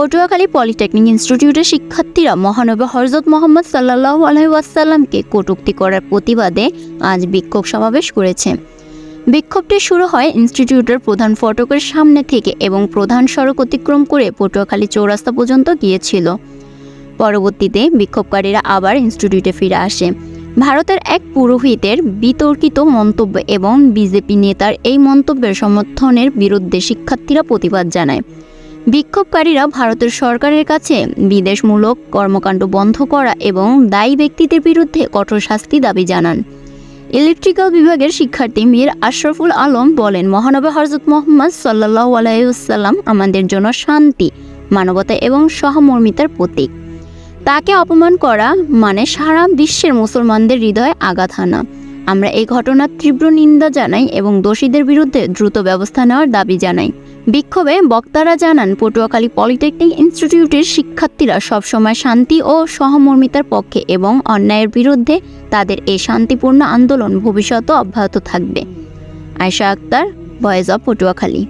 Patuakhali polytechnic ইনস্টিটিউটের শিক্ষার্থীরা মহানবী হরজত মোহাম্মদ সাল্লাহ আলহাসাল্লামকে কটূক্তি করার প্রতিবাদে আজ বিক্ষোভ সমাবেশ করেছে। বিক্ষোভটি শুরু হয় ইনস্টিটিউটের প্রধান ফটকের সামনে থেকে এবং প্রধান সড়ক অতিক্রম করে পটুয়াখালী চৌরাস্তা পর্যন্ত গিয়েছিল। পরবর্তীতে বিক্ষোভকারীরা আবার ইনস্টিটিউটে ফিরে আসে। ভারতের এক পুরোহিতের বিতর্কিত মন্তব্য এবং বিজেপি নেতার এই মন্তব্যের সমর্থনের বিরুদ্ধে শিক্ষার্থীরা প্রতিবাদ জানায়। বিক্ষোভকারীরা ভারতের সরকারের কাছে বিদেশমূলক কর্মকাণ্ড বন্ধ করা এবং দায়ী ব্যক্তিদের বিরুদ্ধে কঠোর শাস্তি দাবি জানান। ইলেকট্রিক্যাল বিভাগের শিক্ষার্থী মীর আশরাফুল আলম বলেন, মহানবী হরজত মোহাম্মদ সাল্লাহ আলাইসাল্লাম আমাদের জন্য শান্তি, মানবতা এবং সহমর্মিতার প্রতীক। তাকে অপমান করা মানে সারা বিশ্বের মুসলমানদের হৃদয়ে আঘাত হানা। আমরা এই ঘটনার তীব্র নিন্দা জানাই এবং দোষীদের বিরুদ্ধে দ্রুত ব্যবস্থা নেওয়ার দাবি জানাই। বিক্ষোভে বক্তারা জানান, পটুয়াখালী পলিটেকনিক ইনস্টিটিউটের শিক্ষার্থীরা সবসময় শান্তি ও সহমর্মিতার পক্ষে এবং অন্যায়ের বিরুদ্ধে তাদের এই শান্তিপূর্ণ আন্দোলন ভবিষ্যতে অব্যাহত থাকবে। Ayesha Akter voice of Patuakhali